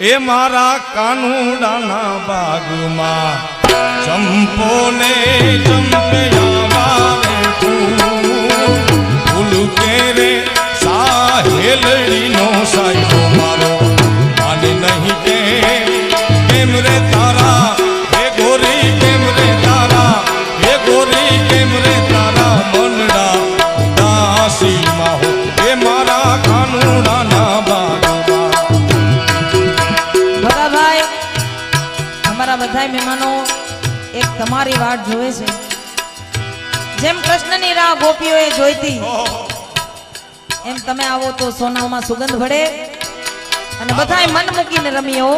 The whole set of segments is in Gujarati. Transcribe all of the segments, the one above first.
એ મારા કાનુડાના બાગમાં ચંપો ને ચંપે આવારે ફૂલ ફૂલ કે રે સાહેલડીનો મારો. અને નહીં કે કેમ તારા? હે ગોરી કેમ તારા? હે ગોરી કેમ રે મનડા દાસીમાં હો એ મારા કાનુડાના તમારી વાટ જોવે છે. જેમ કૃષ્ણની રાહ ગોપીઓએ જોઈતી, એમ તમે આવો તો સોનામાં સુગંધ ભળે. અને બધાય મન મૂકીને રમીઓ.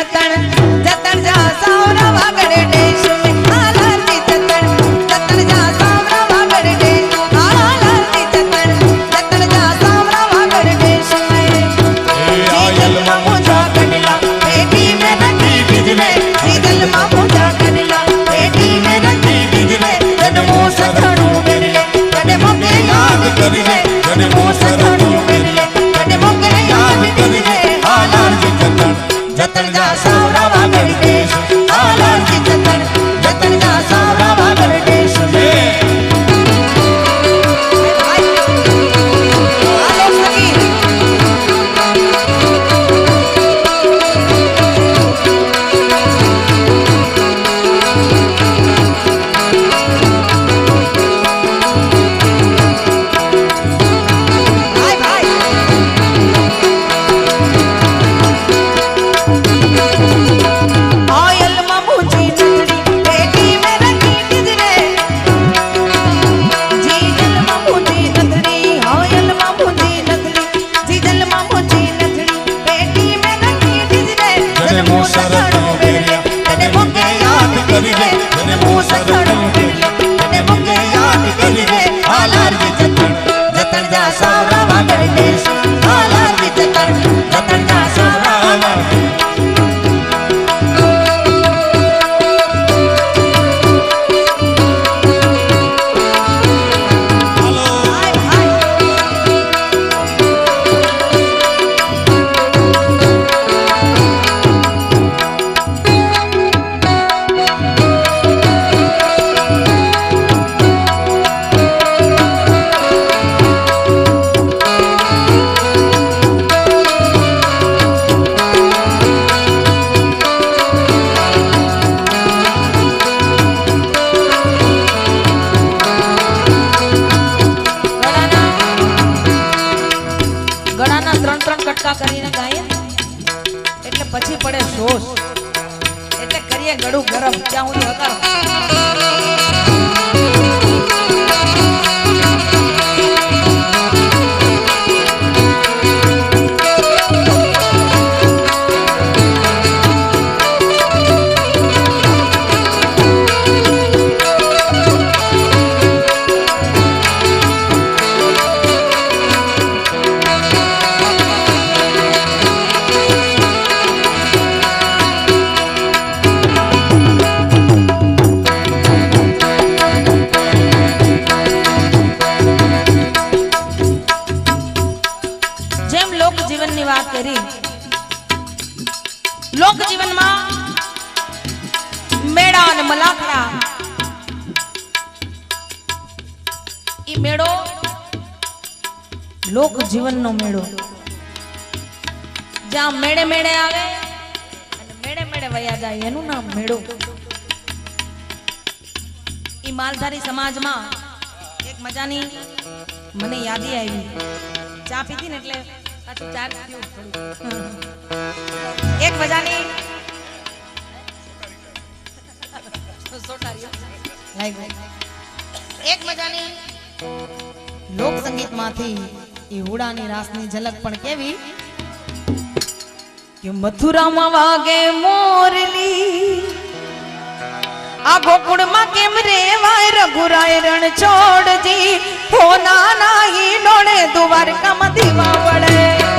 જતણ નો મેળો. એ માલધારી સમાજમાં એક મજાની મને યાદી આવી. ચા પીધી ને એટલે પાછું ચાર એક મજાની એક મજાની લોક સંગીતમાંથી એ હોડાની રાસની ઝલક પણ કેવી? કે મથુરામાં વાગે મોરલી. આ ગોકુળમાં કેમ રેવાય રઘુરાય રણ છોડજી હો નાના ઈ ડોળે દ્વારકામાં મધીમાં પડે